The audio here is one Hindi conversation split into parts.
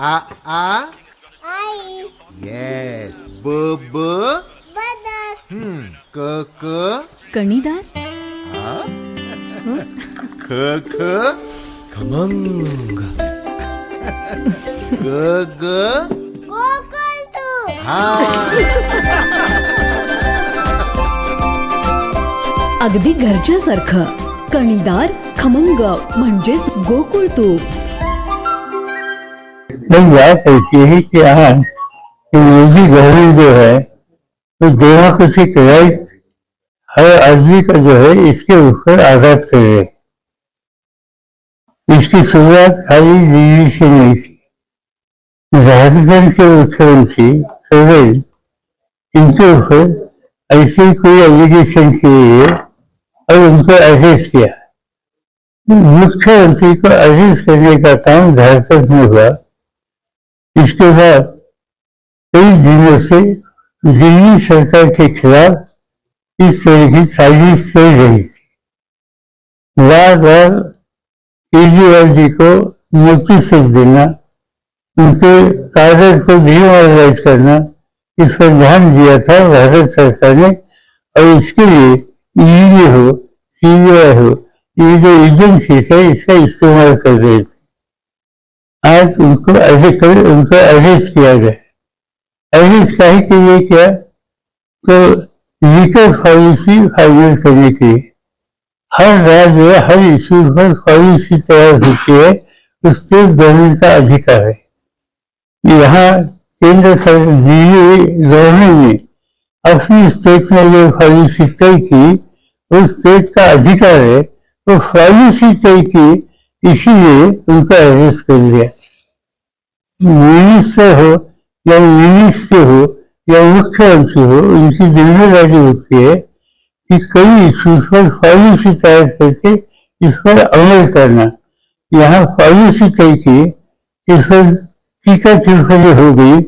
आ आ? आई. येस ब ब बदक हम्म क क कणीदार? ख ख खमंग. ग ग गोकुळ तू. हा. अगदी घरच्यासारखं. कणीदार खमंग म्हणजेच गोकुळ तूप नहीं बात ऐसी है कि आज टेक्नोलॉजी गवर्नमेंट जो है तो डेमोक्रेसी के राइट हर आदमी का जो है, इसके ऊपर आघात कर रहे इसकी शुरुआत खाली दिल्ली से नहीं थी। झारखंड के मुख्यमंत्री सोरेन इनके ऊपर ऐसे कोई एलिगेशन किए और उनको अरेस्ट किया मुख्यमंत्री को अरेस्ट करने का काम झारखंड में हुआ। इसके बाद कई दिनों से दिल्ली सरकार के खिलाफ इस तरह की साजिश चल रही थी। बार बार केजरीवाल जी को नोटिस देना, उनके कागज़ को डिमोरलाइज करना, इस पर ध्यान दिया था भारत सरकार ने, और इसके लिए ईडी हो, सीबीआई हो, ये जो एजेंसी है, इसका इस्तेमाल कर रहे थे। आज उनको ऐसे कर, उनको अरेस्ट किया गया। अरेस्ट काहे के लिए किया? तो लीकर पॉलिसी फाइनल करने के लिए। हर राज्य हर इशू पर पॉलिसी तैयार होती है, उसके गवर्नमेंट का अधिकार है। यहाँ केंद्र सरकार दिल्ली गवर्नमेंट ने अपनी स्टेट में जो पॉलिसी तय की, उस स्टेट का अधिकार है तो पॉलिसी तय की इसीलिए उनको अरेस्ट कर लिया मिनिस्टर हो, या मिनिस्टर हो, या मुख्यमंत्री हो, उनकी ज़िम्मेदारी होती है कि कई इश्यूज़ पर पॉलिसी तैयार करके इस पर अमल करना। यहाँ पॉलिसी तय की इस पर टीका टिप्पणी हो गई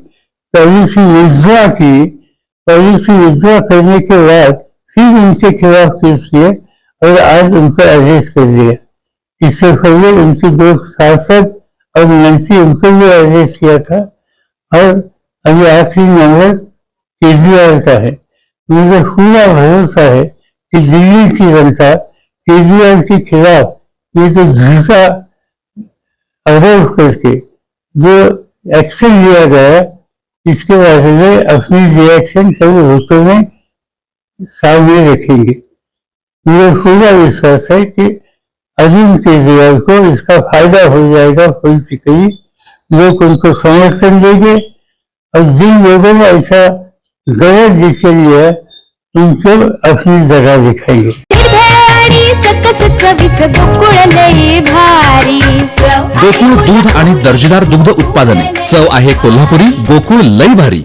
पॉलिसी विद्रा की पॉलिसी विद्रा करने के बाद फिर उनके खिलाफ केस किए और आज उनको अरेस्ट कर लिया इससे पहले उनके दो सांसद और मंत्री उनको भी अरेस्ट किया था और अभी आखिरी नंबर केजरीवाल का है। मुझे पूरा भरोसा है कि दिल्ली की जनता केजरीवाल के खिलाफ ये जो झूठा आरोप करके जो एक्शन लिया गया, इसके बारे में अपनी रिएक्शन सभी वोटों में सामने रखेंगे। मुझे पूरा विश्वास है कि अरविंद केजरीवाल को इसका फायदा हो जाएगा पॉलिटिकली लोग उनको समर्थन देंगे। और जिन लोगों ने ऐसा गलत डिसीजन लिया उनको अपनी जगह भारी। गोकुळ दूध आणि दर्जेदार दुग्ध उत्पादने। चव आहे कोल्हापुरी गोकुळ लई भारी।